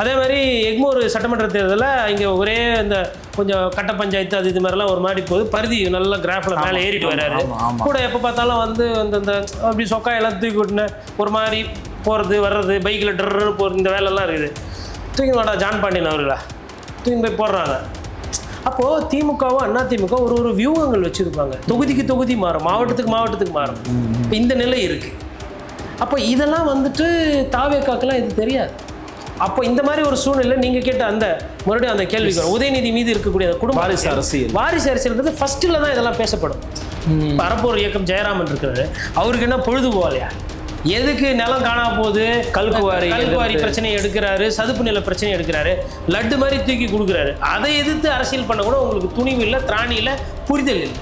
அதே மாதிரி எக்மோர் சட்டமன்ற தேர்தலில் இங்கே ஒரே இந்த கொஞ்சம் கட்ட பஞ்சாயத்து அது இது மாதிரிலாம் ஒரு மாதிரி போகுது. பருதி நல்ல கிராஃபில் மேலே ஏறிட்டு வர்றாரு. கூட எப்போ பார்த்தாலும் வந்து அந்த இந்த அப்படி சொக்காயெல்லாம் தூக்கி விட்டுன ஒரு மாதிரி போகிறது வர்றது பைக்கில் ட்ரன்னு போகிறது இந்த வேலைலாம் இருக்குது. தூக்கி வாடா ஜான் பாண்டியன் அவர்களா? தூக்கி போய் போடுறாங்க. அப்போது திமுகவும் அண்ணா திமுக ஒரு ஒரு வியூகங்கள் வச்சுருப்பாங்க. தொகுதிக்கு தொகுதி மாறும் மாவட்டத்துக்கு மாவட்டத்துக்கு மாறும். இப்போ இந்த நிலை இருக்குது அப்போ இதெல்லாம் வந்துட்டு தாவேக்காக்கெல்லாம் இது தெரியாது. அப்போ இந்த மாதிரி ஒரு சூழ்நிலை நீங்கள் கேட்ட அந்த மறுபடியும் அந்த கேள்விக்கு வரும். உதயநிதி மீது இருக்கக்கூடிய அந்த குடும்ப வாரிசு அரசியல். வாரிசு அரசியல்ன்றது ஃபர்ஸ்ட்டில் தான் இதெல்லாம் பேசப்படும். இப்போ அறப்போர் இயக்கம் ஜெயராமன் இருக்கிறாரு. அவருக்கு என்ன பொழுது போகலையா எதுக்கு நிலம் காணா போகுது? கல்குவாரி கல்குவாரி. பிரச்சனையை எடுக்கிறாரு சதுப்பு நில பிரச்சனையை எடுக்கிறாரு லட்டு மாதிரி தூக்கி கொடுக்குறாரு. அதை எதிர்த்து அரசியல் பண்ண கூட உங்களுக்கு துணிவு இல்லை திராணி இல்லை புரிதல் இல்லை.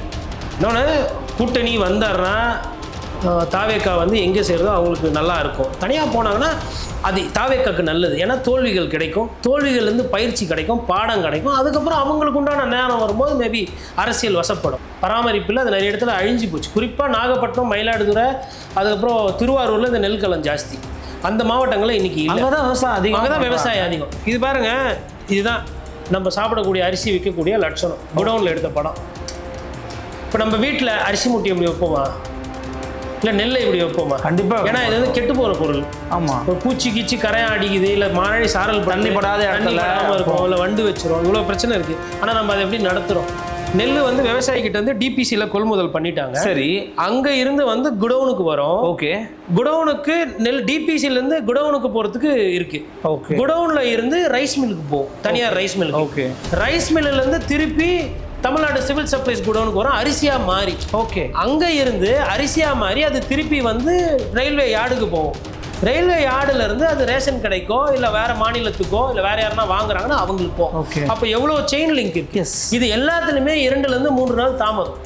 இன்னொன்று கூட்டணி வந்தாருன்னா ஆஹ், தாவேக்கா வந்து எங்கே செய்கிறதோ அவங்களுக்கு நல்லா இருக்கும். தனியாக போனாங்கன்னா அது தாவேக்காக்கு நல்லது. ஏன்னா தோல்விகள் கிடைக்கும். தோல்விகள்லேருந்து பயிற்சி கிடைக்கும் பாடம் கிடைக்கும். அதுக்கப்புறம் அவங்களுக்கு உண்டான நேரம் வரும்போது மேபி அரசியல் வசப்படும். பராமரிப்பில் அது நிறைய இடத்துல அழிஞ்சு போச்சு. குறிப்பாக நாகப்பட்டினம் மயிலாடுதுறை அதுக்கப்புறம் திருவாரூரில் இந்த நெல்கலம் ஜாஸ்தி. அந்த மாவட்டங்களில் இன்னைக்கு இல்லை. அங்கே தான் விவசாயம் அதிகம். அங்கே தான் விவசாயம் அதிகம். இது பாருங்க இதுதான் நம்ம சாப்பிடக்கூடிய அரிசி விற்கக்கூடிய லட்சணம். குடவுனில் எடுத்த படம். இப்போ நம்ம வீட்டில் அரிசி மூட்டை எப்படி வைப்போமா? இல்லை நெல்லை இப்படி வைப்போமா? கண்டிப்பா ஏன்னா இது வந்து கெட்டு போகிற பொருள். ஆமா. ஒரு பூச்சி கீச்சி கரையான் அடிக்குது இல்லை மழை சாரல் தண்ணி படாத தண்ணி இருக்கும் இல்லை வண்டு வச்சிரும் இவ்வளோ பிரச்சனை இருக்குது ஆனால் நம்ம அதை எப்படி நடத்துகிறோம் நெல் வந்து விவசாயிகிட்ட வந்து டிபிசியில் கொள்முதல் பண்ணிட்டாங்க. சரி. அங்கே இருந்து வந்து குடவுனுக்கு வரும். ஓகே. குடவுனுக்கு நெல் டிபிசிலேருந்து குடவுனுக்கு போகிறதுக்கு இருக்கு. ஓகே. குடவுன்ல இருந்து ரைஸ் மில்லுக்கு போகும் தனியார் ரைஸ் மில் ஓகே. ரைஸ் மில்லுல இருந்து திருப்பி தமிழ்நாடு சிவில் சப்ளைஸ் குடவுனுக்கு வரும். அரிசியா மாறி. ஓகே. அங்க இருந்து அரிசியா மாறி அது திருப்பி வந்து ரயில்வே யார்டுக்கு போகும். ரயில்வே யார்டுல இருந்து அது ரேஷன் கடைக்கோ இல்ல வேற மாநிலத்துக்கோ இல்ல வேற யாருன்னா வாங்குறாங்கன்னா அவங்களுக்கு போகும். அப்ப எவ்வளவு செயின் லிங்க் இருக்கு? இது எல்லாத்துலயுமே இரண்டுல இருந்து மூன்று நாள் தாமதம்.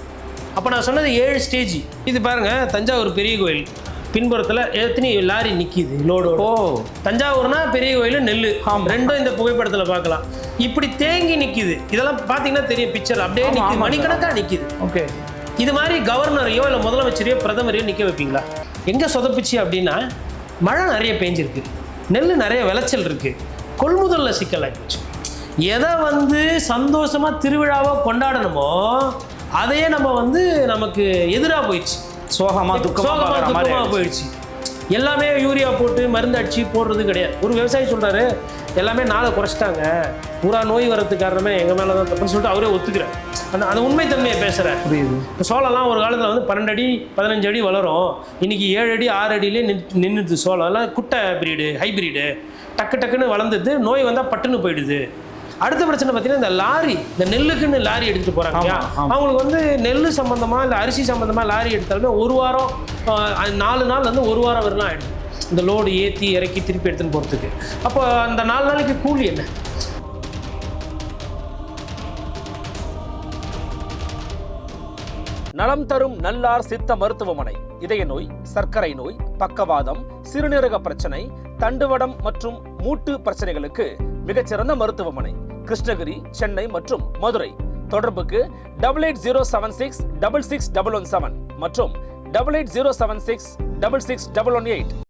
அப்போ நான் சொன்னது ஏழு ஸ்டேஜ் இது பாருங்க தஞ்சாவூர் பெரிய கோயில். பின்புறத்தில் எத்தனை லாரி நிற்கிது லோடோட ஓ. தஞ்சாவூர்னா பெரிய கோயில் நெல் ரெண்டும் இந்த புகைப்படத்தில் பார்க்கலாம். இப்படி தேங்கி நிற்கிது இதெல்லாம் பார்த்தீங்கன்னா தெரியும் பிக்சர் அப்படியே நிற்கிது மணிக்கணக்காக நிற்கிது ஓகே இது மாதிரி கவர்னரையோ இல்லை முதலமைச்சரையோ பிரதமரையோ நிற்க வைப்பீங்களா? எங்கே சொதப்பிச்சு அப்படின்னா மழை நிறைய பெஞ்சிருக்கு. நெல் நிறைய விளைச்சல் இருக்கு. கொள்முதலில் சிக்கலாகி போச்சு எதை வந்து சந்தோஷமா திருவிழாவோ கொண்டாடணுமோ அதையே நம்ம வந்து நமக்கு எதிராக போயிடுச்சு. சோகமா துக்கமா சோகமா பார்க்குற மாதிரி துக்கமா ஆயிடுச்சு. போயிடுச்சு. எல்லாமே யூரியா போட்டு மருந்து அடிச்சு போடுறது கிடையாது. ஒரு விவசாயி சொல்றாரு எல்லாமே நாளை குறைச்சிட்டாங்க. பூரா நோய் வர்றதுக்கு காரணமே எங்க மேல தான் தப்புன்னு சொல்லிட்டு அவரே ஒத்துக்கிறார். அந்த அந்த உண்மைத்தன்மையை புரியுது. இப்போ சோளம்லாம் ஒரு காலத்தில் வந்து பன்னெண்டு அடி பதினஞ்சு அடி வளரும். இன்னைக்கு ஏழு அடி ஆறு அடியிலே நின்றுது சோளம். எல்லாம் குட்டை பிரீடு ஹைபிரிடு டக்கு டக்குன்னு வளர்ந்துது. நோய் வந்தால் பட்டுன்னு போயிடுது. அடுத்த பிரச்சனை பார்த்தீங்கன்னா இந்த லாரி இந்த நெல்லுக்குன்னு லாரி எடுத்துட்டு போறாங்க. அவங்களுக்கு வந்து நெல் சம்பந்தமா இல்லை அரிசி சம்பந்தமா லாரி எடுத்தாலுமே ஒரு வாரம் நாலு நாள் வந்து ஒரு வாரம் வரலாம் ஆயிடுது இந்த லோடு ஏற்றி இறக்கி திருப்பி எடுத்துன்னு போகிறதுக்கு அப்போ அந்த நாலு நாளைக்கு கூலி என்ன? நலம் தரும் நல்லார் சித்த மருத்துவமனை. இதய நோய் சர்க்கரை நோய் பக்கவாதம் சிறுநீரக பிரச்சனை தண்டுவடம் மற்றும் மூட்டு பிரச்சனைகளுக்கு மிகச்சிறந்த மருத்துவமனை. கிருஷ்ணகிரி சென்னை மற்றும் மதுரை. தொடர்புக்கு double eight zero seven six double six double one seven மற்றும் double eight zero seven six double six double one eight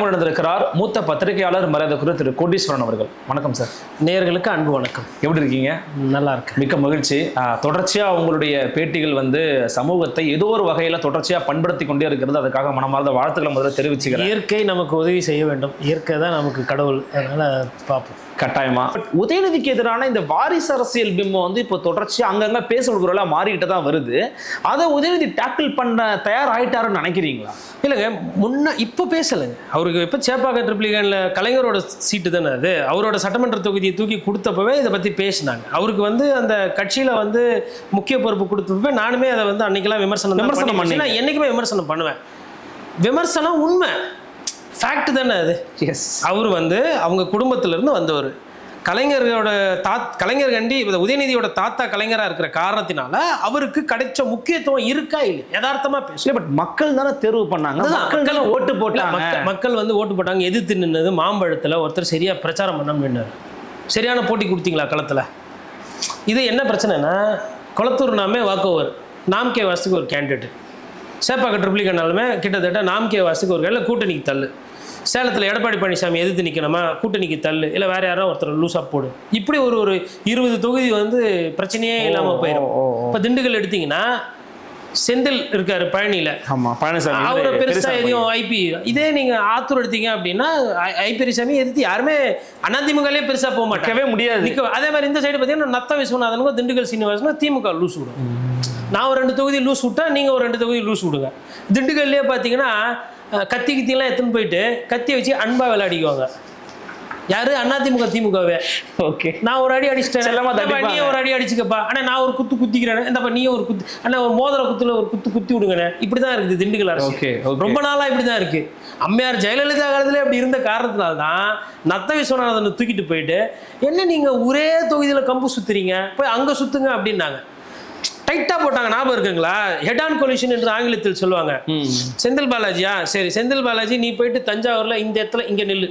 நம்ம நடந்திருக்கிறார் மூத்த பத்திரிகையாளர் மரியாதைக்குரிய திரு கோடீஸ்வரன் அவர்கள். வணக்கம் சார். நேயர்களுக்கு அன்பு வணக்கம். எப்படி இருக்கீங்க? நல்லா இருக்கு மிக்க மகிழ்ச்சி. ஆஹ், தொடர்ச்சியா உங்களுடைய பேட்டிகள் வந்து சமூகத்தை ஏதோ ஒரு வகையில தொடர்ச்சியா பண்படுத்தி கொண்டே இருக்கிறது. அதுக்காக மனமார்ந்த வாழ்த்துக்களை முதல்ல தெரிவிச்சுக்கிறேன். இயற்கை நமக்கு உதவி செய்ய வேண்டும். இயற்கை தான் நமக்கு கடவுள். அதனால பார்ப்போம். கட்டாயமா. பட் உதயநிதிக்கு எதிரான இந்த வாரிசு அரசியல் பிம்பம் வந்து இப்போ தொடர்ச்சியா அங்கங்க பேச மாறிக்கிட்டு தான் வருது. அதை உதயநிதி டேக்கிள் பண்ண தயார் ஆயிட்டாருன்னு நினைக்கிறீங்களா? இல்லைங்க முன்ன இப்போ பேசலைங்க. அவருக்கு இப்போ சேப்பாக்கம் ட்ரிப்ளிகனில் கலைஞரோட சீட்டு தானே அது. அவரோட சட்டமன்ற தொகுதியை தூக்கி கொடுத்தப்பவே இதை பற்றி பேசினாங்க. அவருக்கு வந்து அந்த கட்சியில் வந்து முக்கிய பொறுப்பு கொடுத்தப்பவே நானுமே அதை வந்து அன்னைக்கெல்லாம் விமர்சனம் விமர்சனம் விமர்சனம் பண்ணி பண்ணீங்க. நான் என்றைக்குமே விமர்சனம் பண்ணுவேன். விமர்சனம் உண்மை. ஃபேக்ட் தானே அது. எஸ் அவர் வந்து அவங்க குடும்பத்துல இருந்து வந்தவர். கலைஞரோட தாத் கலைஞர் கண்டி இந்த உதயநிதியோட தாத்தா கலைஞராக இருக்கிற காரணத்தினால அவருக்கு கிடைச்ச முக்கியத்துவம் இருக்கா இல்லை யதார்த்தமாக பேச. இல்ல பட் மக்கள் தானே தேர்வு பண்ணாங்க. மக்கள் ஓட்டு போட்டாங்க. மக்கள் வந்து ஓட்டு போட்டாங்க. எதிர்த்து நின்னது மாம்பழத்தில் ஒருத்தர் சரியா பிரச்சாரம் பண்ண நின்னார். சரியான போட்டி கொடுத்தீங்களா களத்தில்? இது என்ன பிரச்சனைனா குளத்தூர் நாமே வாக்கோவர். நாம் கே வாசுக்கு ஒரு கேண்டிடேட் சேப்பாக்க ட்ரிப்ளிகனாலுமே கிட்டத்தட்ட நாம் கே வாசுக்கு ஒரு கையில் கூட்டணிக்கு தள்ளு. சேலத்தில் எடப்பாடி பழனிசாமி எதிர்த்து நிற்கணுமா கூட்டணிக்கு தள்ளு. இல்லை வேற யாரோ ஒருத்தர் லூஸாக போடு. இப்படி ஒரு ஒரு இருபது தொகுதி வந்து பிரச்சனையே இல்லாமல் போயிடும் இப்போ திண்டுக்கல் எடுத்தீங்கன்னா செந்தில் இருக்காரு பழனியில். ஆமா பழனிசாமி. அவரை பெருசா எதையும் ஐபி இதே நீங்க ஆத்தூர் எடுத்தீங்க அப்படின்னா ஐ- பெரியசாமி எதிர்த்து யாருமே அதிமுகலே பெருசா போக நிற்கவே முடியாது. அதே மாதிரி இந்த சைடு பார்த்தீங்கன்னா நத்த விஸ்வநாதனுக்கும் திண்டுக்கல் சீனிவாசனுக்கும் திமுக லூஸ் விடும். நான் ஒரு ரெண்டு தொகுதி லூஸ் விட்டா நீங்க ஒரு ரெண்டு தொகுதி லூஸ் விடுங்க. திண்டுக்கல்லே பார்த்தீங்கன்னா அஹ், கத்தி கித்திலாம் எடுத்துன்னு போயிட்டு கத்தியை வச்சு அன்பா விளையாடிக்குவாங்க. யாரு? அதிமுக திமுகவே. ஓகே. நான் ஒரு அடி அடிச்சிட்டேன். நீ ஒரு அடி அடிச்சுக்கப்பா. அண்ணா நான் ஒரு குத்து குத்திக்கிறேன். இந்தப்பா நீ ஒரு குத்து அண்ணா ஒரு மோதிர குத்துல ஒரு குத்து குத்தி விடுங்கண்ணே. இப்படி தான் இருக்குது திண்டுக்கல் அரசு. ரொம்ப நாளா இப்படி தான் இருக்கு. அம்மையார் ஜெயலலிதா காலத்துல அப்படி இருந்த காரணத்தினால தான் நத்த விஸ்வநாதனை தூக்கிட்டு போயிட்டு என்ன நீங்க ஒரே தொகுதியில கம்பு சுத்துறீங்க? போய் அங்க சுத்துங்க அப்படின்னாங்க. டைட்டா போட்டாங்க ஞாபகம் இருக்குங்களா? ஹெட் ஆன் கொலிஷன் என்று ஆங்கிலத்தில் சொல்லுவாங்க. செந்தில் பாலாஜியா? சரி செந்தில் பாலாஜி நீ போயிட்டு தஞ்சாவூர்ல இந்த இடத்துல இங்க நில்லு.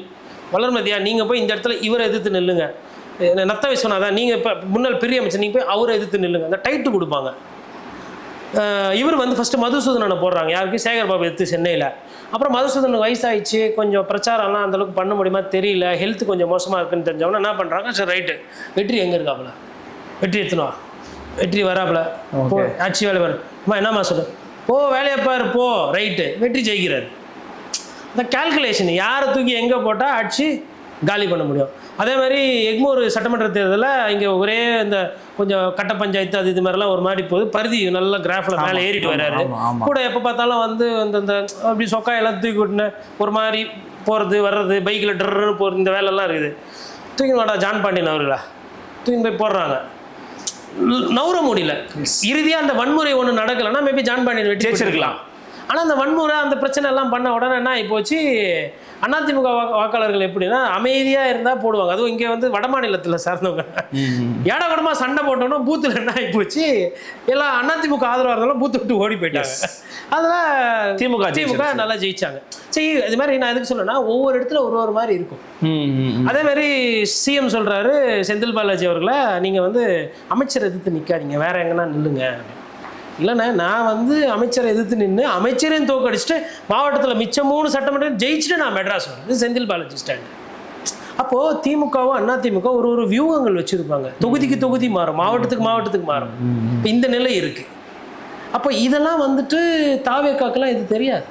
வளர்மதியா நீங்க போய் இந்த இடத்துல இவரை எதிர்த்து நில்லுங்க. நத்த விஸ்வநாதா நீங்க இப்ப முன்னாள் பெரிய அமைச்சர் நீங்க போய் அவரை எதிர்த்து நில்லுங்க. அந்த டைட்டு கொடுப்பாங்க. இவர் வந்து ஃபர்ஸ்ட் மதுசூதனனை போடுறாங்க. யாருக்கு? சேகர் பாபு எடுத்து சென்னையில். அப்புறம் மதுசூதனன் வயசாயிடுச்சு. கொஞ்சம் பிரச்சாரம்லாம் அந்த அளவுக்கு பண்ண முடியுமா தெரியல. ஹெல்த் கொஞ்சம் மோசமாக இருக்குன்னு தெரிஞ்சவொன்னே என்ன பண்ணுறாங்க சரி ரைட்டு வெற்றி எங்கே இருக்காப்புல? வெற்றி எடுத்துன்னு வா வெற்றி வராப்புல. போ ஆட்சி வேலை பாரு. அம்மா என்னம்மா சொல்லு போ வேலையை பாரு போ. ரைட்டு வெற்றி ஜெயிக்கிறாரு. அந்த கால்குலேஷன் யாரை தூக்கி எங்கே போட்டால் ஆட்சி காலி பண்ண முடியும்? அதே மாதிரி எக்மூர் சட்டமன்ற தேர்தலில் இங்கே ஒரே இந்த கொஞ்சம் கட்ட பஞ்சாயத்து அது இது மாதிரிலாம் ஒரு மாதிரி போகுது. பருதி நல்ல கிராஃபில் மேலே ஏறிட்டு ஆமா. கூட எப்போ பார்த்தாலும் வந்து இந்த இந்த அப்படி சொக்காயெல்லாம் தூக்கி விட்டுன்னு ஒரு மாதிரி போகிறது வர்றது பைக்கில் டர்ன்னு போகிறது இந்த வேலைலாம் இருக்குது. தூக்கி வாடா ஜான் பாண்டியன் அவர்களா? தூக்கி போய் போடுறாங்க. நவுற முடியல. இறுதியாக அந்த வன்முறை ஒன்று நடக்கலைன்னா மேபி ஜான் பாண்டியன் வெற்றி. பெற்றிருக்கலாம் ஆனால் அந்த வன்முறை அந்த பிரச்சனை எல்லாம் பண்ண உடனே என்ன ஆகி போச்சு? அதிமுக வாக்கு- வாக்காளர்கள் எப்படின்னா அமைதியாக இருந்தால் போடுவாங்க. அதுவும் இங்கே வந்து வட மாநிலத்தில் சார்ந்தவங்க. ஏடா கூடமா சண்டை போட்டோன்னா பூத்தில் என்ன ஆகி போச்சு எல்லாம் அதிமுக ஆதரவாக இருந்தாலும் பூத்து விட்டு ஓடி போயிட்டாங்க. அதில் திமுக திமுக. நல்லா ஜெயிச்சாங்க. சரி இது மாதிரி நான் எதுக்கு சொல்றேன்னா ஒவ்வொரு இடத்துல ஒரு ஒரு மாதிரி இருக்கும். அதே மாதிரி சிஎம் சொல்றாரு செந்தில் பாலாஜி அவர்களை நீங்க வந்து அமைச்சர் எதிர்த்து நிக்காதீங்க. வேற எங்கன்னா நில்லுங்க. அப்படின்னு. இல்லைண்ணே நான் வந்து அமைச்சரை எதிர்த்து நின்று அமைச்சரையும் தோக்கடிச்சிட்டு மாவட்டத்தில் மிச்சம் மூணு சட்டமன்றம் ஜெயிச்சுட்டு நான் மெட்ராஸ் வரேன். செந்தில் பாலாஜி ஸ்டாண்ட் அப்போது திமுகவும் அண்ணா திமுக ஒரு ஒரு வியூகங்கள் வச்சுருப்பாங்க. தொகுதிக்கு தொகுதி மாறும் மாவட்டத்துக்கு மாவட்டத்துக்கு மாறும். இப்போ இந்த நிலை இருக்குது அப்போ இதெல்லாம் வந்துட்டு தாவேக்காக்கெல்லாம் இது தெரியாது.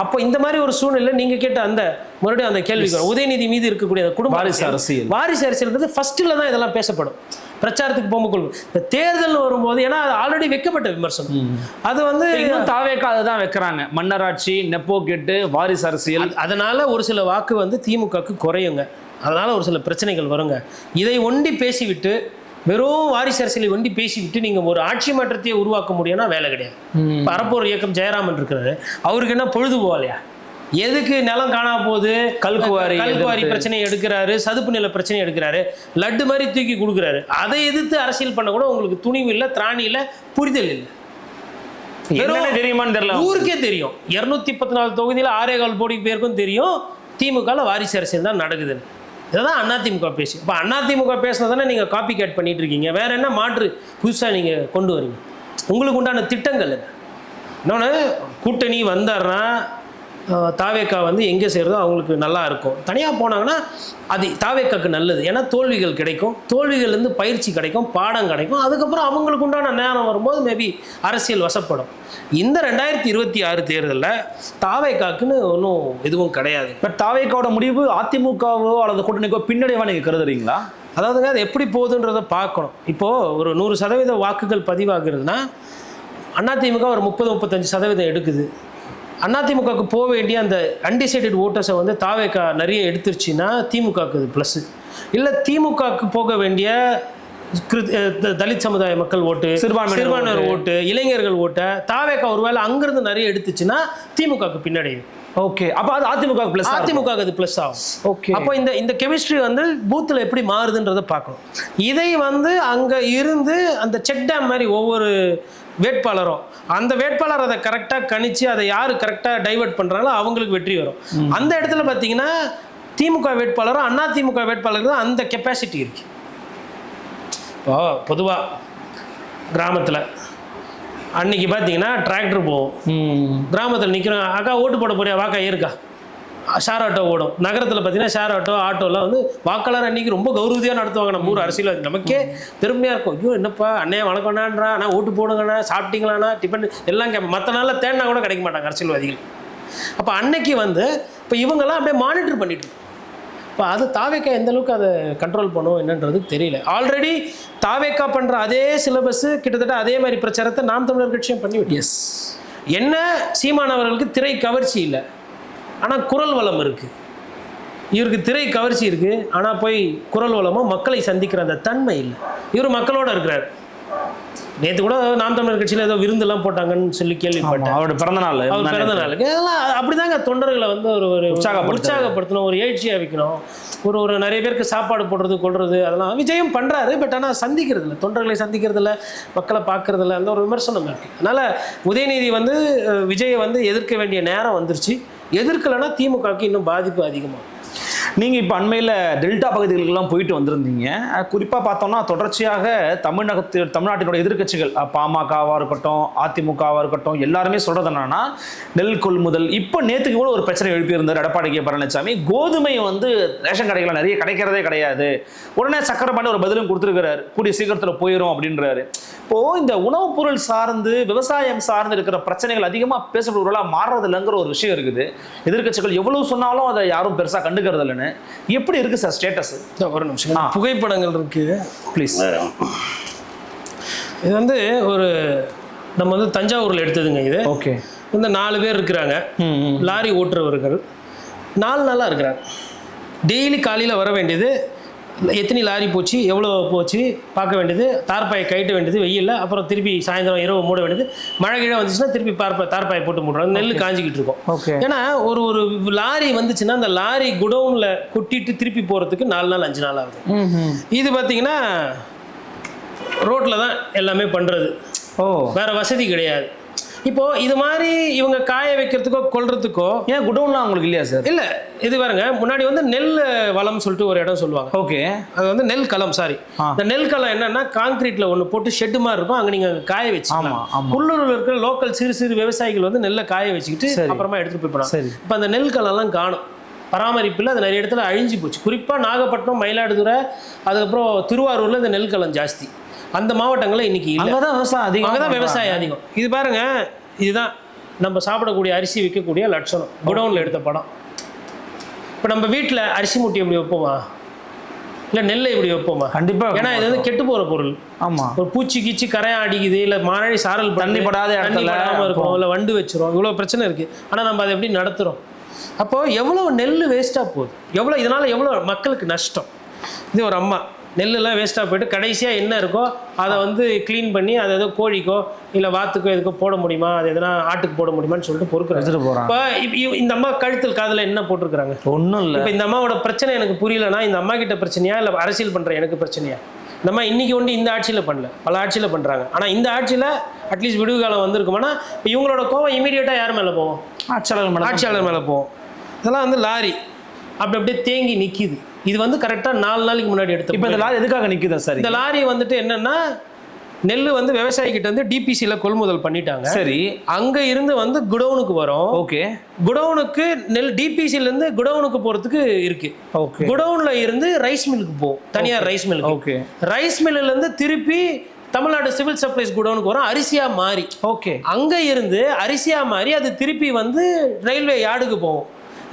அப்போ இந்த மாதிரி ஒரு சூழ்நிலை நீங்க கேட்ட அந்த மறுபடியும் அந்த கேள்வி உதயநிதி மீது இருக்கக்கூடிய அந்த குடும்ப வாரிசு அரசியல். வாரிசு அரசியல்ன்றது ஃபர்ஸ்ட்ல தான் இதெல்லாம் பேசப்படும். பிரச்சாரத்துக்கு போகும்போது இந்த தேர்தல் வரும்போது ஏன்னா அது ஆல்ரெடி வைக்கப்பட்ட விமர்சனம். அது வந்து தாவேக்கா அதுதான் வைக்கிறாங்க. மன்னராட்சி நெப்போ கெட்டு வாரிசு அரசியல். அது- அதனால ஒரு சில வாக்கு வந்து திமுகக்கு குறையுங்க. அதனால ஒரு சில பிரச்சனைகள் வருங்க. இதை ஒண்டி பேசிவிட்டு வெறும் வாரிசு அரசியலை ஒண்டி பேசிவிட்டு நீங்க ஒரு ஆட்சி மாற்றத்தையே உருவாக்க முடியும்னா வேலை கிடையாது. இப்ப அறப்போர் இயக்கம் ஜெயராமன் இருக்கிறாரு. அவருக்கு என்ன பொழுது போகலையா எதுக்கு நிலம் காணாம போகுது? கல்குவாரி கல்குவாரி எதிர்த்து. பிரச்சனை எடுக்கிறாரு சதுப்பு நில பிரச்சனை எடுக்கிறாரு லட்டு மாதிரி தூக்கி கொடுக்குறாரு. அதை எதிர்த்து அரசியல் பண்ண கூட உங்களுக்கு துணிவு இல்லை திராணி இல்லை புரிதல் இல்லை. தெரியுமான்னு தெரியல. ஊருக்கே தெரியும். இருநூத்தி பத்து நாலு தொகுதியில் ஆறே கால் கோடி பேருக்கும் தெரியும். திமுகவில் வாரிசு அரசியல் தான் நடக்குதுன்னு இதுதான் அதிமுக பேசி. இப்போ அதிமுக பேசுனதானே நீங்கள் காப்பி கேட் பண்ணிட்டு இருக்கீங்க. வேற என்ன மாற்று புதுசாக நீங்கள் கொண்டு வரீங்க? உங்களுக்கு உண்டான திட்டங்கள் இன்னொன்று கூட்டணி வந்தாருன்னா தாவேக்கா வந்து எங்கே செய்கிறதோ அவங்களுக்கு நல்லா இருக்கும். தனியாக போனாங்கன்னா அது தாவேக்காக்கு நல்லது. ஏன்னா தோல்விகள் கிடைக்கும். தோல்விகள்லேருந்து பயிற்சி கிடைக்கும் பாடம் கிடைக்கும். அதுக்கப்புறம் அவங்களுக்கு உண்டான நேரம் வரும்போது மேபி அரசியல் வசப்படும். இந்த ரெண்டாயிரத்தி இருபத்தி ஆறு தேர்தலில் தாவேக்காக்குன்னு ஒன்றும் எதுவும் கிடையாது. பட் தாவேக்காவோட முடிவு அதிமுகவோ அல்லது கூட்டணிக்கோ பின்னடைவா நீங்க கருதுறீங்களா? அதாவதுங்க அது எப்படி போகுதுன்றதை பார்க்கணும். இப்போது ஒரு நூறு சதவீத வாக்குகள் பதிவாகிறதுனா அதிமுக ஒரு முப்பது முப்பத்தஞ்சு சதவீதம் எடுக்குது. அதிமுகவுக்கு போக வேண்டிய அந்த அன்டிசைடட் ஓட்டர்ஸை வந்து தாவேக்கா நிறைய எடுத்துருச்சுன்னா திமுகவுக்கு இது ப்ளஸ்ஸு இல்லை திமுகவுக்கு போக வேண்டிய தலித் சமுதாய மக்கள் ஓட்டு சிறுபான்மையினர் சிறுபான்மையினர் ஓட்டு. இளைஞர்கள் ஓட்டை தாவேக்கா ஒருவேளை அங்கிருந்து நிறைய எடுத்துச்சுன்னா திமுகவுக்கு பின்னடைவு ஓகே அப்ப அது அதிமுக பிளஸ் அதிமுக அது ப்ளஸ் ஆகும். Okay. அப்போ இந்த இந்த கெமிஸ்ட்ரி வந்து பூத்தில் எப்படி மாறுதுன்றதை பார்க்கணும். இதை வந்து அங்கே இருந்து அந்த செக் டேம் மாதிரி ஒவ்வொரு வேட்பாளரும் அந்த வேட்பாளர் அதை கரெக்டாக கணிச்சு அதை யார் கரெக்டாக டைவர்ட் பண்ணுறாங்களோ அவங்களுக்கு வெற்றி வரும். அந்த இடத்துல பார்த்தீங்கன்னா திமுக வேட்பாளரும் அண்ணா திமுக வேட்பாளருக்கு தான் அந்த கெப்பாசிட்டி இருக்கு. இப்போ பொதுவாக கிராமத்தில் அன்னைக்கு பார்த்தீங்கன்னா டிராக்டர் போகும். கிராமத்தில் நிற்கிறோம் அக்கா ஓட்டு போட போறியா? வாக்கா ஏறுக்கா. ஷேர் ஆட்டோ ஓடும். நகரத்தில் பார்த்தீங்கன்னா ஷேர் ஆட்டோ ஆட்டோலாம் வந்து வாக்காளர் அன்னைக்கு ரொம்ப கௌரவதியாக நடத்துவாங்க நம்ம ஊர் அரசியல் நமக்கே பெருமையாக இருக்கும். ஐயோ என்னப்பா அண்ணே வணக்கம்ண்ணான்றா அண்ணா ஓட்டு போடுங்கண்ணா சாப்பிட்டீங்களாண்ணா டிஃபன் எல்லாம் கேட்பேன் மற்ற நாளில் தேடினா கூட கிடைக்க மாட்டாங்க அரசியல்வாதிகள். அப்போ அன்னைக்கு வந்து இப்போ இவங்கெல்லாம் அப்படியே மானிட்டர் பண்ணிட்டு. இப்போ அது தாவேக்கா எந்த அளவுக்கு அதை கண்ட்ரோல் பண்ணும் என்னன்றது தெரியல. ஆல்ரெடி தாவேக்கா பண்ணுற அதே சிலபஸ் கிட்டத்தட்ட அதே மாதிரி பிரச்சாரத்தை நாம் தமிழர் கட்சியும் பண்ணி எஸ் என்ன சீமானவர்களுக்கு திரை கவர்ச்சி இல்லை. ஆனால் குரல் வளம் இருக்குது இவருக்கு திரை கவர்ச்சி இருக்குது ஆனால் போய் குரல் வளமோ மக்களை சந்திக்கிற அந்த தன்மை இல்லை. இவர் மக்களோட இருக்கிறார். நேற்று கூட நாம் தமிழர் கட்சியில் ஏதோ விருந்தெல்லாம் போட்டாங்கன்னு சொல்லி கேள்விப்பட்டேன். அவரோட பிறந்த நாள். அவர் பிறந்த நாளுக்கு அதெல்லாம் அப்படிதாங்க தொண்டர்களை வந்து ஒரு ஒரு. உற்சாகப்படுத்தணும் ஒரு எழுச்சியாக வைக்கணும். ஒரு ஒரு நிறைய பேருக்கு சாப்பாடு போடுறது கொள்றது அதெல்லாம் விஜயம் பண்றாரு. பட் ஆனால் சந்திக்கிறது இல்லை. தொண்டர்களை சந்திக்கிறது இல்ல. மக்களை பார்க்கறது இல்ல. அந்த ஒரு விமர்சனம் இருக்கு. அதனால உதயநிதி வந்து விஜயை வந்து எதிர்க்க வேண்டிய நேரம் வந்துருச்சு. எதிர்க்கலைன்னா திமுகவுக்கு இன்னும் பாதிப்பு அதிகமாகும். நீங்கள் இப்போ அண்மையில் டெல்டா பகுதிகளுக்கெல்லாம் போயிட்டு வந்திருந்தீங்க. குறிப்பாக பார்த்தோம்னா தொடர்ச்சியாக தமிழகத்து தமிழ்நாட்டினோட எதிர்க்கட்சிகள் பாமகவாக இருக்கட்டும் அதிமுகவாக இருக்கட்டும் எல்லாருமே சொல்கிறது என்னன்னா நெல் கொள்முதல் இப்போ நேற்றுக்கு கூட ஒரு பிரச்சனை எழுப்பியிருந்தார் எடப்பாடி கே. பழனிசாமி. கோதுமை வந்து ரேஷன் கடைகளில் நிறைய கிடைக்கிறதே கிடையாது. உடனே சக்கரை பண்ணி ஒரு பதிலும் கொடுத்துருக்கிறார். கூடிய சீக்கிரத்தில் போயிடும் அப்படின்றாரு. இப்போது இந்த உணவுப் பொருள் சார்ந்து விவசாயம் சார்ந்து இருக்கிற பிரச்சனைகள் அதிகமாக பேசப்படுவர்களாக மாறுறதில்லைங்கிற ஒரு விஷயம் இருக்குது. எதிர்க்கட்சிகள் எவ்வளவு சொன்னாலும் அதை யாரும் பெருசாக கண்டுக்கிறது இல்லைன்னு எப்படி இருக்கு சார் ஸ்டேட்டஸ் ஒரு நிமிஷம். புகைப்படங்கள் இருக்கு. ப்ளீஸ் இது வந்து ஒரு நம்ம வந்து தஞ்சாவூர்ல எடுத்ததுங்க இது. ஓகே இந்த நாலு பேர் இருக்கிறாங்க. லாரி ஓட்டுறவர்கள். நாலு நாளாக இருக்கிறாங்க. டெய்லி காலையில் வர வேண்டியது எத்தனை லாரி போச்சு எவ்வளோ போச்சு பார்க்க வேண்டியது தார்பாயை கயிட்ட வேண்டியது வெயில்ல அப்புறம் திருப்பி சாயந்தரம் இரவு மூட வேண்டியது. மழை கீழே வந்துச்சுன்னா திருப்பி பார்ப்ப தார்பாயை போட்டு மூடுறாங்க நெல் காஞ்சிக்கிட்டு இருக்கும். Okay. ஏன்னா ஒரு ஒரு லாரி வந்துச்சுன்னா அந்த லாரி குடவுனில் கொட்டிட்டு திருப்பி போகிறதுக்கு நாலு நாள் அஞ்சு நாள் ஆகுது இது பார்த்தீங்கன்னா ரோட்டில் தான் எல்லாமே பண்ணுறது ஓ. வேற வசதி கிடையாது. இப்போ இது மாதிரி இவங்க காய வைக்கிறதுக்கோ கொல்றதுக்கோ ஏன் குடோன்லாம் உங்களுக்கு இல்லையா சார்? இல்ல. இது பாருங்க முன்னாடி வந்து நெல் வளம் சொல்லிட்டு ஒரு இடம் சொல்லுவாங்க. ஓகே. அது வந்து நெல் களம் சாரி. இந்த நெல் களம் என்னன்னா கான்கிரீட்ல ஒன்று போட்டு ஷெட் மாதிரி இருக்கும். அங்க நீங்க காய ஆமா. உள்ளூர்ல இருக்கிற லோக்கல் சிறு சிறு விவசாயிகள் வந்து நெல்லை காய வச்சுக்கிட்டு. அப்புறமா எடுத்துட்டு போய் போனாங்க சரி. இப்போ அந்த நெல் களம்லாம் காணும். பராமரிப்பில் அது நிறைய இடத்துல அழிஞ்சு போச்சு. குறிப்பாக நாகப்பட்டினம் மயிலாடுதுறை அதுக்கப்புறம் திருவாரூர்ல இந்த நெல் களம் ஜாஸ்தி. அந்த மாவட்டங்களில் இன்னைக்கு இல்லை. அங்கதான் விவசாயம் அதிகம். அங்கே தான் விவசாயம் அதிகம். இது பாருங்க இதுதான் நம்ம சாப்பிடக்கூடிய அரிசி விற்கக்கூடிய லட்சணம். குடவுனில் எடுத்த படம். இப்போ நம்ம வீட்டில் அரிசி மூட்டை எப்படி வைப்போமா? இல்லை நெல்லை இப்படி வைப்போமா? கண்டிப்பா ஏன்னா இது வந்து கெட்டு போகிற பொருள். ஆமா. ஒரு பூச்சி கீச்சி கரையான் அடிக்குது இல்லை மானடி சாரல் தண்ணி படாத தண்ணி படாமல் இருக்கும் இல்லை வண்டு வச்சிரும். இவ்வளோ பிரச்சனை இருக்குது ஆனால் நம்ம அதை எப்படி நடத்துகிறோம் அப்போ எவ்வளோ நெல் வேஸ்ட்டாக போகுது? எவ்வளோ இதனால் எவ்வளோ மக்களுக்கு நஷ்டம்? இது ஒரு அம்மா. நெல்லெல்லாம் வேஸ்ட்டாக போயிட்டு கடைசியாக என்ன இருக்கோ அதை வந்து க்ளீன் பண்ணி அதை ஏதோ கோழிக்கோ இல்லை வாத்துக்கோ எதுக்கோ போட முடியுமா? அது எதனா ஆட்டுக்கு போட முடியுமான்னு சொல்லிட்டு பொறுக்கிறாங்க. எடுத்துட்டு போறாங்க. இப்போ இந்த அம்மா கழுத்தில் காதில் என்ன போட்டிருக்கிறாங்க? ஒண்ணும் இல்ல. இப்போ இந்த அம்மாவோட பிரச்சனை எனக்கு புரியலனா இந்த அம்மா கிட்ட பிரச்சனையா இல்லை அரசியல் பண்ணுற எனக்கு பிரச்சனையா? இந்த அம்மா இன்னைக்கு ஒன்று இந்த ஆட்சியில் பண்ணல. பல ஆட்சியில் பண்ணுறாங்க ஆனால் இந்த ஆட்சியில் அட்லீஸ்ட் விடுவு காலம் வந்திருக்குமானா இப்போ இவங்களோட கோவம் இமீடியட்டாக யார் மேலே போவோம் ஆட்சியாளர் ஆட்சியாளர் மேலே போவோம் இதெல்லாம் வந்து லாரி. அப்படி அப்படியே தேங்கி நிற்கிது இது வந்து கரெக்டாக நாலு நாளைக்கு முன்னாடி எடுத்து இப்போ இந்த லாரி எதுக்காக நிக்குதா சார் இந்த லாரி வந்துட்டு என்னன்னா நெல் வந்து விவசாயிகிட்ட வந்து டிபிசியில் கொள்முதல் பண்ணிட்டாங்க. சரி. அங்கே இருந்து வந்து குடவுனுக்கு வரும். ஓகே. குடவுனுக்கு நெல் டிபிசில இருந்து குடவுனுக்கு போறதுக்கு இருக்கு. ஓகே. குடவுன்ல இருந்து ரைஸ் மில்லுக்கு போகும் தனியார் ரைஸ் மில் ஓகே. ரைஸ் மில்லுல இருந்து திருப்பி தமிழ்நாடு சிவில் சப்ளைஸ் குடவுனுக்கு வரும். அரிசியா மாறி. ஓகே. அங்க இருந்து அரிசியா மாறி அது திருப்பி வந்து ரயில்வே யார்டுக்கு போகும்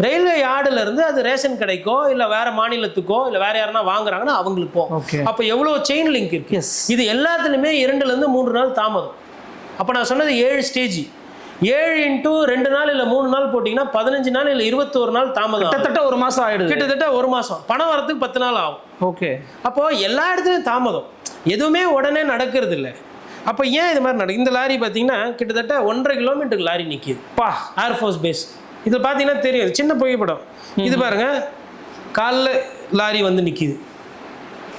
ரயில்வே யார்டுல இருந்து அது ரேஷன் கடைக்கோ இல்ல வேற மாநிலத்துக்கோ இல்ல வேற யாருன்னா வாங்குறாங்கன்னா அவங்களுக்கு போகும். அப்ப எவ்வளவு செயின் லிங்க் இருக்கு. இது எல்லாத்துலயுமே இரண்டுல இருந்து மூன்று நாள் தாமதம். அப்ப நான் சொன்னது ஏழு ஸ்டேஜ் ஏழு இன்ட்டு ரெண்டு நாள் இல்ல மூணு நாள் போட்டீங்கன்னா பதினஞ்சு நாள் இல்ல இருபத்தோரு நாள் தாமதம். கிட்டத்தட்ட ஒரு மாசம் ஆயிடுது. கிட்டத்தட்ட ஒரு மாசம். பணம் வரதுக்கு பத்து நாள் ஆகும். ஓகே. அப்போ எல்லா இடத்துலையும் தாமதம். எதுவுமே உடனே நடக்கிறது இல்லை. அப்போ ஏன் இது மாதிரி நடக்குது இந்த லாரி பார்த்தீங்கன்னா கிட்டத்தட்ட ஒன்றரை கிலோமீட்டருக்கு லாரி நிற்கிது பா. ஏர்ஃபோர்ஸ் பேஸ் இதில் பார்த்தீங்கன்னா தெரியும். இது சின்ன புகைப்படம். இது பாருங்க. காலைல லாரி வந்து நிற்கிது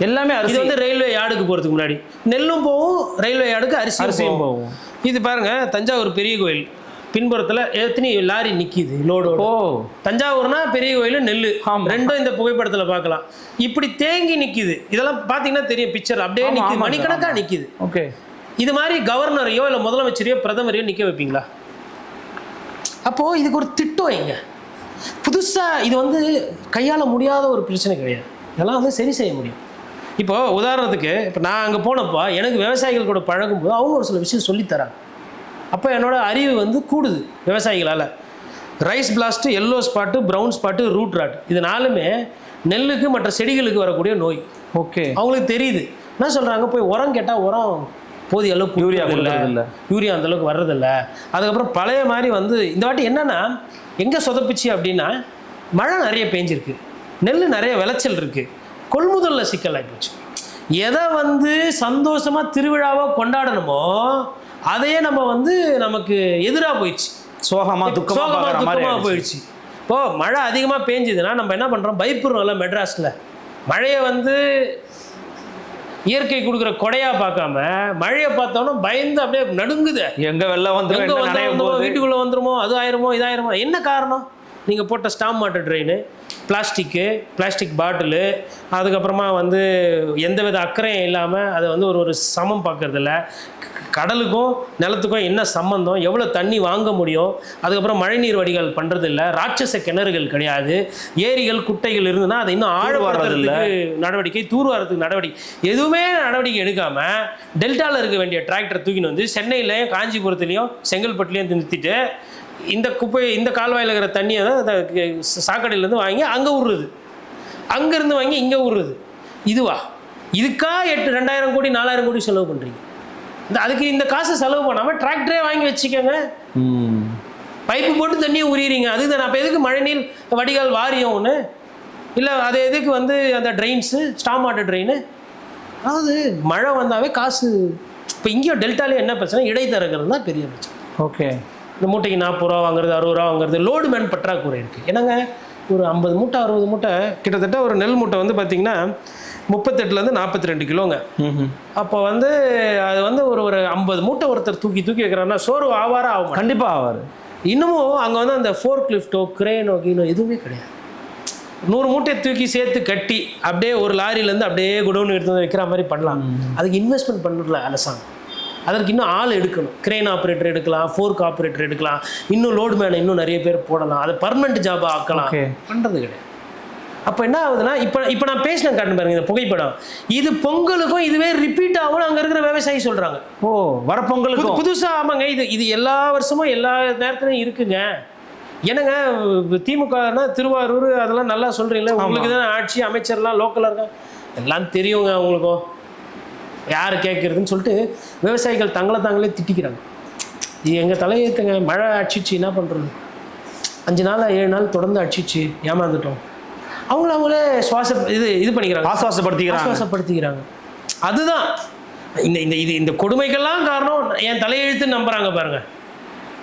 எல்லாமே இது அரிசி. வந்து ரயில்வே யார்டுக்கு போகிறதுக்கு முன்னாடி. நெல்லும் போகும் ரயில்வே யார்டுக்கு அரிசியும் அரிசியும் போகும். இது பாருங்க. தஞ்சாவூர் பெரிய கோயில். பின்புறத்தில் எத்தனை லாரி நிற்கிது லோடு ஓ. தஞ்சாவூர்னா பெரிய கோயில் நெல். ரெண்டும் இந்த புகைப்படத்தில் பார்க்கலாம் இப்படி தேங்கி நிற்கிது இதெல்லாம் பார்த்தீங்கன்னா தெரியும் பிக்சர் அப்படியே நிற்கிது மணிக்கணக்காக. நிற்கிது ஓகே. இது மாதிரி கவர்னரையோ இல்லை முதலமைச்சரையோ பிரதமரையோ நிற்க வைப்பீங்களா? அப்போது இதுக்கு ஒரு திட்டம் எங்க புதுசாக இது வந்து கையாள முடியாத ஒரு பிரச்சனை கிடையாது. இதெல்லாம் வந்து சரி செய்ய முடியும். இப்போ உதாரணத்துக்கு இப்போ நான் அங்கே போனப்போ எனக்கு விவசாயிகள் கூட பழகும்போது அவங்க ஒரு சில விஷயம் சொல்லித் தராங்க. அப்போ என்னோட அறிவு வந்து கூடுது விவசாயிகளால். Rice blast yellow spot brown spot root rot. இது நாலுமே நெல்லுக்கு மற்ற செடிகளுக்கு வரக்கூடிய நோய். ஓகே. அவங்களுக்கு தெரியுது. என்ன சொல்கிறாங்க போய் உரம் கேட்டால் உரம் போதிய அளவுக்கு யூரியா. கொடுக்கறதில்ல. யூரியா அந்த அளவுக்கு வர்றதில்ல. அதுக்கப்புறம் பழைய மாதிரி வந்து இந்த வாட்டி என்னன்னா எங்கே சொதப்பிச்சு அப்படின்னா மழை நிறைய பெஞ்சிருக்கு. நெல் நிறைய விளைச்சல் இருக்கு. கொள்முதலில் சிக்கலாகி போச்சு. எதை வந்து சந்தோஷமாக திருவிழாவாக கொண்டாடணுமோ அதையே நம்ம வந்து நமக்கு எதிராக போயிடுச்சு. சோகமா துக்கமா சோகமா பார்க்குற மாதிரி துக்கமா ஆயிடுச்சு. போயிடுச்சு. இப்போ மழை அதிகமாக பேஞ்சுதுன்னா நம்ம என்ன பண்ணுறோம் பயப்படுறோம்ல மெட்ராஸில். மழையை வந்து இயற்கை கொடுக்குற கொடையா பார்க்காம மழையை பார்த்தோன்னா பயந்து அப்படியே நடுங்குது. எங்க வெள்ளம் வந்துரும் எங்க என்ன வந்தா நனைய வந்துருமோ, போகுது? வீட்டுக்குள்ள வந்துருமோ அது ஆயிருமோ இதாயிருமோ என்ன காரணம்? நீங்க போட்ட storm water drain. Plastic plastic bottle அதுக்கப்புறமா வந்து எந்தவித அக்கறையும் இல்லாமல் அதை வந்து ஒரு ஒரு சமம் பார்க்கறதில்ல கடலுக்கும் நிலத்துக்கும் என்ன சம்பந்தம்? எவ்வளோ தண்ணி வாங்க முடியும்? அதுக்கப்புறம் மழைநீர் வடிகால் பண்ணுறதில்ல ராட்சச கிணறுகள் கிடையாது. ஏரிகள் குட்டைகள் இருந்ததுன்னா அதை இன்னும். ஆழப்படுறதுக்கு நடவடிக்கை தூர்வாரத்துக்கு நடவடிக்கை. எதுவுமே நடவடிக்கை எடுக்காம டெல்டாவில் இருக்க வேண்டிய டிராக்டர் தூக்கின்னு வந்து சென்னையிலையும் காஞ்சிபுரத்துலையும் செங்கல்பட்டுலையும் நிறுத்திட்டு இந்த குப்பை இந்த கால்வாயில் இருக்கிற தண்ணியை தான் சாக்கடையிலேருந்து வாங்கி அங்கே விடுறது அங்கேருந்து வாங்கி இங்கே விடுறது இதுவா? இதுக்கா எட்டு ரெண்டாயிரம் கோடி நாலாயிரம் கோடி செலவு பண்ணுறீங்க இந்த அதுக்கு இந்த காசை செலவு பண்ணாமல் டிராக்டரே வாங்கி வச்சுக்கோங்க. பைப்பு போட்டு தண்ணியை உரியுறீங்க அதுதான் அப்போ எதுக்கு மழைநீர் வடிகால் வாரியம் ஒன்று இல்லை அது எதுக்கு வந்து அந்த ட்ரெயின்ஸு ஸ்டாம் வாட்டர் ட்ரெயின் அதாவது மழை வந்தாவே காசு. இப்போ இங்கேயும் டெல்டாலே என்ன பிரச்சனை? இடைத்தரகர்கள் தான் பெரிய பிரச்சனை. ஓகே. இந்த மூட்டைக்கு நாற்பது ரூபா வாங்குறது அறுபது ரூபா வாங்குறது லோடு மேன் பற்றாக்குறை இருக்குது என்னங்க? ஒரு ஐம்பது மூட்டை அறுபது மூட்டை கிட்டத்தட்ட ஒரு நெல் மூட்டை வந்து பார்த்திங்கன்னா முப்பத்தெட்டுலேருந்து நாற்பத்தி ரெண்டு கிலோங்க. அப்போ வந்து அது வந்து ஒரு ஒரு ஐம்பது மூட்டை ஒருத்தர் தூக்கி தூக்கி வைக்கிறாருன்னா சோறு ஆவாரம் ஆகும் கண்டிப்பா ஆவார். இன்னமும் அங்கே வந்து அந்த ஃபோர்க் லிஃப்ட்டோ கிரேனோ கீனோ எதுவுமே கிடையாது. நூறு மூட்டையை தூக்கி சேர்த்து கட்டி அப்படியே ஒரு லாரியிலேருந்து அப்படியே குடோன் எடுத்து வந்து வைக்கிற மாதிரி பண்ணலாம். அதுக்கு இன்வெஸ்ட்மெண்ட் பண்ணல அரசாங்கம். அதற்கு இன்னும் ஆள் எடுக்கணும். கிரெயின் ஆப்ரேட்டர் எடுக்கலாம் ஃபோர்க் ஆப்ரேட்டர் எடுக்கலாம் இன்னும் லோடு மேனை இன்னும் நிறைய பேர் போடலாம். அது பர்மனெண்ட் ஜாபாக ஆக்கலாம். பண்ணுறது கிடையாது. அப்போ என்ன ஆகுதுன்னா இப்போ இப்போ நான் பேசினேன் காட்டு பாருங்க இந்த புகைப்படம். இது பொங்கலுக்கும் இதுவே ரிப்பீட் ஆகும்னு அங்கே இருக்கிற விவசாயி சொல்கிறாங்க ஓ புது வரப்பொங்கலுக்கும் புதுசா ஆமாங்க இது இது எல்லா வருஷமும் எல்லா நேரத்துலையும் இருக்குங்க. என்னங்க திமுகனா திருவாரூர் அதெல்லாம் நல்லா சொல்றீங்களே உங்களுக்கு தான் ஆட்சி அமைச்சர்லாம் லோக்கலாக இருக்காங்க? எல்லாம் தெரியுங்க அவங்களுக்கும். யார் கேட்குறதுன்னு சொல்லிட்டு விவசாயிகள் தங்களை தாங்களே திட்டிக்கிறாங்க. இது எங்கள் தலையெழுத்துங்க மழை அடிச்சிச்சு என்ன பண்ணுறது அஞ்சு நாள் ஏழு நாள் தொடர்ந்து அடிச்சிச்சு ஏமாந்துட்டோம். அவங்கள அவங்களே சுவாச இது இது பண்ணிக்கிறாங்க. ஆசுவாசப்படுத்திக்கிறாங்க ஆசுவாசப்படுத்திக்கிறாங்க அதுதான். இந்த இந்த இது இந்த கொடுமைக்கெல்லாம் காரணம் என் தலையெழுத்து நம்புறாங்க பாருங்க.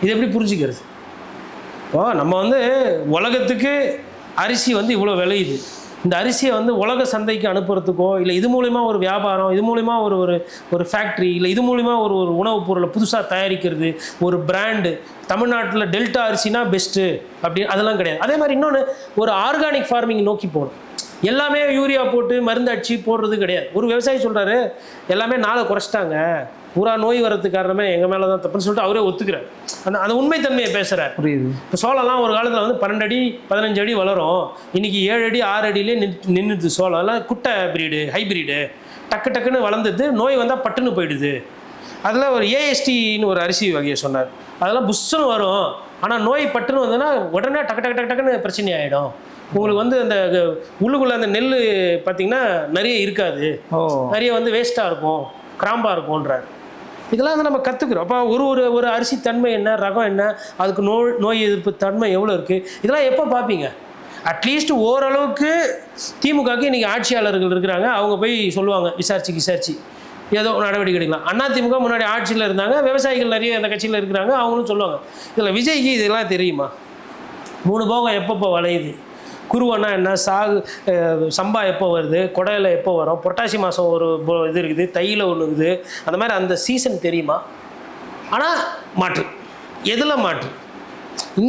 இது எப்படி புரிஞ்சுக்கிறது? இப்போ நம்ம வந்து உலகத்துக்கு அரிசி வந்து இவ்வளோ விளையுது. இந்த அரிசியை வந்து உலக சந்தைக்கு அனுப்புறதுக்கோ இல்லை இது மூலிமா ஒரு வியாபாரம் இது மூலிமா ஒரு ஒரு ஒரு ஃபேக்ட்ரி இல்லை இது மூலிமா ஒரு ஒரு உணவுப் பொருளை புதுசாக தயாரிக்கிறது ஒரு பிராண்டு தமிழ்நாட்டில் டெல்டா அரிசினா பெஸ்ட்டு அப்படின்னு அதெல்லாம் கிடையாது. அதே மாதிரி இன்னொன்று ஒரு ஆர்கானிக் ஃபார்மிங் நோக்கி போகணும். எல்லாமே யூரியா போட்டு மருந்து அடிச்சு போடுறது கிடையாது. ஒரு விவசாயி சொல்கிறாரு எல்லாமே நாளை குறைச்சிட்டாங்க. பூரா நோய் வர்றதுக்கு காரணமே எங்கள் மேலே தான் தப்புன்னு சொல்லிட்டு அவரே ஒத்துக்கிறார். அந்த அந்த உண்மைத்தன்மையை பேசுகிறார் புரியுது. இப்போ சோளம்லாம் ஒரு காலத்தில் வந்து பன்னெண்டு அடி பதினஞ்சு அடி வளரும். இன்னைக்கு ஏழு அடி ஆறு அடியிலே நின் நின்றுது சோளம். எல்லாம் குட்டை பிரீடு ஹைபிரிடு டக்கு டக்குன்னு வளர்ந்துது. நோய் வந்தால் பட்டுன்னு போயிடுது. அதில் ஒரு ஏஎஸ்டின்னு ஒரு அரிசி வகையை சொன்னார். அதெல்லாம் புஷ்ஷுன்னு வரும். ஆனால் நோய் பட்டுன்னு வந்ததுன்னா உடனே டக்கு டக்கு டக்கு டக்குன்னு பிரச்சனை ஆகிடும் உங்களுக்கு வந்து அந்த உள்ளுக்குள்ள அந்த நெல் பார்த்தீங்கன்னா நிறைய இருக்காது. நிறைய வந்து வேஸ்ட்டாக இருக்கும். கிராம்பாக இருக்கும்ன்றார். இதெல்லாம் வந்து நம்ம கற்றுக்குறோம் அப்போ ஒரு ஒரு ஒரு அரிசி தன்மை என்ன ரகம் என்ன அதுக்கு நோய் நோய் எதிர்ப்பு தன்மை எவ்வளோ இருக்குது இதெல்லாம் எப்போ பார்ப்பீங்க அட்லீஸ்ட் ஓரளவுக்கு திமுகவுக்கு இன்றைக்கி ஆட்சியாளர்கள் இருக்கிறாங்க. அவங்க போய் சொல்லுவாங்க விசாரிச்சு விசாரிச்சு. ஏதோ நடவடிக்கை எடுக்கலாம். அண்ணா திமுக முன்னாடி ஆட்சியில் இருந்தாங்க விவசாயிகள் நிறைய அந்த கட்சியில் இருக்கிறாங்க அவங்களும் சொல்லுவாங்க. இதில் விஜய்க்கு இதெல்லாம் தெரியுமா? மூணு போகம் எப்பப்போ வளையுது? குருவனா என்ன சாகு சம்பா எப்போ வருது கொடையில் எப்போ வரும் புரட்டாசி மாதம் ஒரு இது இருக்குது தையில் ஒன்று இருக்குது. அந்த மாதிரி அந்த சீசன் தெரியுமா? ஆனால் மாற்று. எதில் மாற்று?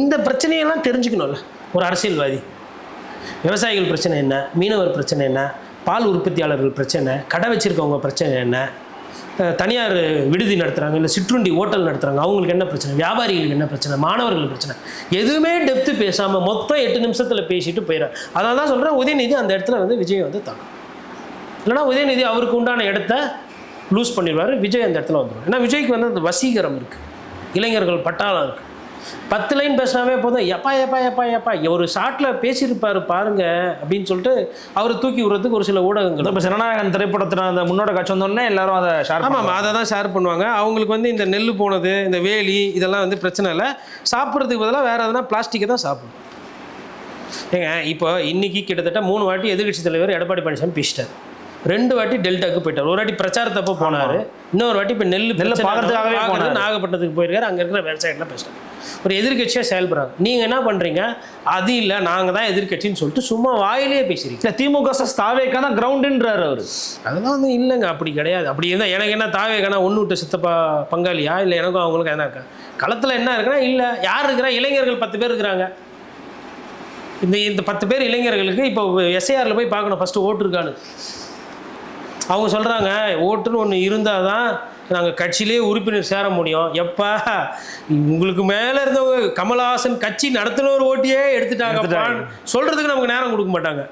இந்த பிரச்சனையெல்லாம் தெரிஞ்சுக்கணும்ல ஒரு அரசியல்வாதி. விவசாயிகள் பிரச்சனை என்ன மீனவர் பிரச்சனை என்ன பால் உற்பத்தியாளர்கள் பிரச்சனை கடை வச்சுருக்கவங்க பிரச்சனை என்ன தனியார் விடுதி நடத்துகிறாங்க இல்லை சிற்றுண்டி ஹோட்டல் நடத்துகிறாங்க அவங்களுக்கு என்ன பிரச்சனை? வியாபாரிகளுக்கு என்ன பிரச்சனை? மாணவர்களுக்கு பிரச்சனை. எதுவுமே டெப்த்து பேசாமல் மொத்தம் எட்டு நிமிஷத்தில் பேசிட்டு போயிடறாங்க அதனால தான் சொல்கிறேன் உதயநிதி அந்த இடத்துல வந்து விஜய் வந்து தாக்கும் இல்லைனா உதயநிதி அவருக்கு உண்டான இடத்த லூஸ் பண்ணிடுவார் விஜய் அந்த இடத்துல வந்துடும் ஏன்னா விஜய்க்கு வந்து அந்த வசீகரம் இருக்குது இளைஞர்கள் பட்டாளம் இருக்குது பத்து லைன் பேசினாவே போதும். எப்பா எப்பா எப்பா எப்பா ஒரு ஷார்ட்டில் பேசியிருப்பாரு பாருங்க அப்படின்னு சொல்லிட்டு அவர் தூக்கி விடுறதுக்கு ஒரு சில ஊடகங்கள். இப்போ ஜனநாயகன் திரைப்படத்தில் அந்த முன்னோட காட்சி வந்தோடனே எல்லாரும் அதை ஷேர் ஆமாம் அதை தான் ஷேர் பண்ணுவாங்க. அவங்களுக்கு வந்து இந்த நெல் போனது இந்த வேலி இதெல்லாம் வந்து பிரச்சனை இல்லை. சாப்பிட்றதுக்கு பதிலாக வேறு எதனா பிளாஸ்டிக்கை தான் சாப்பிடும். ஏங்க இப்போ இன்னைக்கு கிட்டத்தட்ட மூணு வாட்டி எதிர்க்கட்சி தலைவர் எடப்பாடி பழனிசாமி பேசிட்டார். ரெண்டு வாட்டி டெல்டாக்கு போயிட்டார். ஒரு வாட்டி பிரச்சாரத்தப்போ போனார். இன்னொரு வாட்டி இப்போ நெல் பிரச்சனை பார்க்கறதுக்காகவே. நாகப்பட்டினத்துக்கு போயிருக்காரு. அங்கே இருக்கிற விவசாயிகள்லாம் பேசுகிறாங்க ஒரு எதிர்க்கட்சியாக செயல்படுறாங்க. நீங்கள் என்ன பண்ணுறீங்க அது இல்லை நாங்கள் தான் எதிர்க்கட்சின்னு சொல்லிட்டு சும்மா வாயிலே பேசுறீங்க இல்லை திமுக சஸ் தாவேக்கா தான் கிரவுண்டுன்றாரு அவர். அதெல்லாம் வந்து இல்லைங்க அப்படி கிடையாது. அப்படி இருந்தால் எனக்கு என்ன தாவேக்கான ஒன்று விட்டு சித்தப்பா பங்காளியா? இல்லை எனக்கும் அவங்களுக்கும் என்ன இருக்கா? களத்தில் என்ன இருக்குன்னா இல்லை யார் இருக்கிறா இளைஞர்கள் பத்து பேர் இருக்கிறாங்க. இந்த இந்த பத்து பேர் இளைஞர்களுக்கு இப்போ எஸ்ஐஆரில் போய் பார்க்கணும் ஃபஸ்ட்டு ஓட்டு இருக்கான்னு. அவங்க சொல்கிறாங்க ஓட்டுன்னு ஒன்று இருந்தால் தான் நாங்கள் கட்சியிலே உறுப்பினர் சேர முடியும். எப்பா உங்களுக்கு மேலே இருந்தவங்க கமலஹாசன் கட்சி நடத்தின ஒரு ஓட்டியே எடுத்துட்டாங்க. சொல்கிறதுக்கு நமக்கு நேரம் கொடுக்க மாட்டாங்க.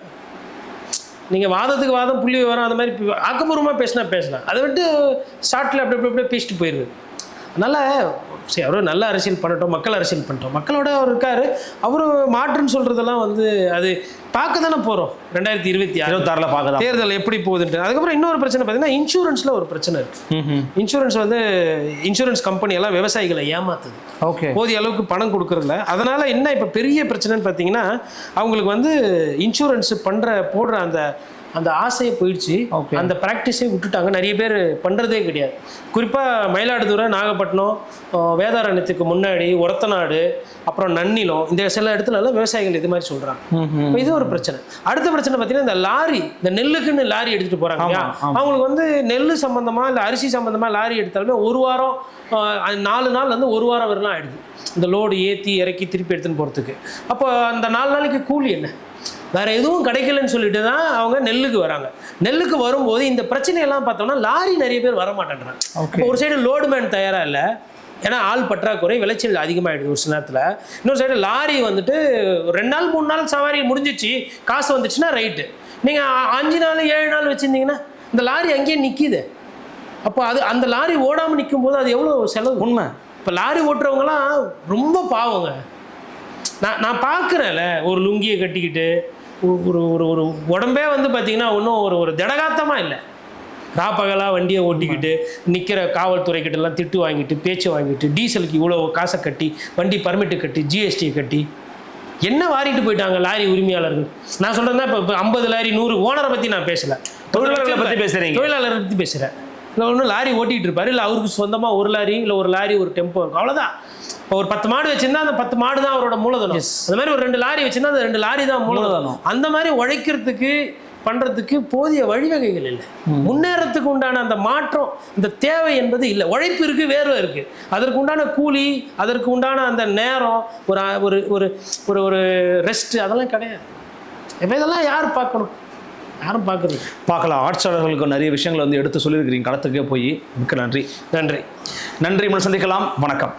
நீங்கள் வாதத்துக்கு வாதம் புள்ளி விவரம் அந்த மாதிரி ஆக்கப்பூர்வமாக பேசினா பேசலாம். அதை விட்டு ஷார்ட்டில் அப்படி அப்படி அப்படியே பேசிட்டு போயிடுது அதனால் சரி அவரும் நல்ல அரசியல் பண்ணட்டும் மக்கள் அரசியல் பண்ணிட்டோம். மக்களோட அவர் இருக்கார். அவரும் மாற்றுன்னு சொல்கிறதெல்லாம் வந்து அது பார்க்க தானே போகிறோம் ரெண்டாயிரத்தி இருபத்தி இருபத்தாறில் பார்க்கலாம் தேர்தல் எப்படி போகுதுன்ட்டு. அதுக்கப்புறம் இன்னொரு பிரச்சனை பார்த்தீங்கன்னா இன்சூரன்ஸில் ஒரு பிரச்சனை இருக்குது இன்சூரன்ஸ் வந்து இன்சூரன்ஸ் கம்பெனி எல்லாம் விவசாயிகளை ஏமாத்துது. ஓகே. போதிய அளவுக்கு பணம் கொடுக்கறதில்ல அதனால என்ன இப்போ பெரிய பிரச்சனைன்னு பார்த்தீங்கன்னா அவங்களுக்கு வந்து இன்சூரன்ஸ் பண்ணுற போடுற அந்த அந்த ஆசையே போயிடுச்சு. அந்த ப்ராக்டிஸே விட்டுட்டாங்க. நிறைய பேர் பண்ணுறதே கிடையாது. குறிப்பாக மயிலாடுதுறை நாகப்பட்டினம் வேதாரண்யத்துக்கு முன்னாடி ஒரத்தநாடு அப்புறம் நன்னிலம் இந்த சில இடத்துலலாம் விவசாயிகள் இது மாதிரி சொல்கிறாங்க இது ஒரு பிரச்சனை. அடுத்த பிரச்சனை பார்த்தீங்கன்னா இந்த லாரி இந்த நெல்லுக்குன்னு லாரி எடுத்துகிட்டு போகிறாங்க. அவங்களுக்கு வந்து நெல் சம்மந்தமாக இல்லை அரிசி சம்மந்தமாக லாரி எடுத்தாலுமே ஒரு வாரம் நாலு நாள் வந்து ஒரு வாரம் வரலாம் ஆயிடுது. இந்த லோடு ஏற்றி இறக்கி திருப்பி எடுத்துன்னு போகிறதுக்கு அப்போ அந்த நாலு நாளைக்கு கூலி என்ன? வேற எதுவும் கிடைக்கலன்னு சொல்லிட்டு தான் அவங்க நெல்லுக்கு வராங்க. நெல்லுக்கு வரும்போது இந்த பிரச்சனையெல்லாம் பார்த்தோம்னா லாரி நிறைய பேர் வர மாட்டேன்றாங்க ஒரு சைடு லோடு மேன் தயாரா இல்லை. ஏன்னா ஆள் பற்றாக்குறை விளைச்சல் அதிகமாகிடுது ஒரு சில நேரத்தில். இன்னொரு சைடு லாரி வந்துட்டு ரெண்டு நாள் மூணு நாள் சவாரி முடிஞ்சிச்சு. காசு வந்துச்சுன்னா ரைட்டு நீங்கள் அஞ்சு நாள் ஏழு நாள் வச்சுருந்தீங்கன்னா இந்த லாரி அங்கேயே நிற்கிது அப்போ அது அந்த லாரி ஓடாமல் நிற்கும் போது அது எவ்வளோ செலவு? உண்மை. இப்போ லாரி ஓட்டுறவங்கலாம் ரொம்ப பாவங்க. நான் நான் பார்க்குறேன்ல ஒரு லுங்கியை கட்டிக்கிட்டு ஒரு- ஒரு ஒரு உடம்பே வந்து பார்த்தீங்கன்னா ஒன்றும் ஒரு ஒரு திடகாத்தமாக இல்லை. ராப்பகலாக வண்டியை ஓட்டிக்கிட்டு நிற்கிற காவல்துறைக்கிட்ட எல்லாம் திட்டு வாங்கிட்டு பேச்சு வாங்கிட்டு டீசலுக்கு இவ்வளோ காசை கட்டி வண்டி பர்மிட்டு கட்டி ஜிஎஸ்டியை கட்டி என்ன வாரிட்டு போயிட்டாங்க லாரி உரிமையாளர்கள்? நான் சொல்கிறேன்னா இப்போ இப்போ ஐம்பது லாரி நூறு ஓனரை பற்றி நான் பேசல. தொழிலாளர்களை பத்தி பேசுறீங்க. தொழிலாளரை பற்றி பேசுகிறேன் இல்லை ஒன்றும் லாரி ஓட்டிகிட்டு இருப்பாரு. இல்லை அவருக்கு சொந்தமாக ஒரு லாரி இல்லை ஒரு லாரி ஒரு டெம்போ இருக்கும். அவ்வளோதான் இப்போ ஒரு பத்து மாடு வச்சிருந்தா அந்த பத்து மாடு தான் அவரோட மூலதனம். அந்த மாதிரி ஒரு ரெண்டு லாரி வச்சிருந்தா அந்த ரெண்டு லாரி தான் மூலதனம். அந்த மாதிரி உழைக்கிறதுக்கு பண்றதுக்கு போதிய வழிவகைகள் இல்லை. முன்னேறத்துக்கு உண்டான அந்த மாற்றம் இந்த தேவை என்பது இல்லை. உழைப்பு இருக்கு வேர்வை இருக்கு. அதற்கு உண்டான கூலி அதற்கு உண்டான அந்த நேரம் ஒரு ஒரு ஒரு ஒரு ஒரு ரெஸ்ட் அதெல்லாம் கிடையாது. இப்போ இதெல்லாம் யார் பார்க்கணும்? யாரும் பார்க்கறது பார்க்கலாம். ஆட்சியாளர்களுக்கு நிறைய விஷயங்களை வந்து எடுத்து சொல்லியிருக்கிறீங்க. களத்துக்கே போய் மிக்க நன்றி. நன்றி. நன்றி. சந்திக்கலாம். வணக்கம்.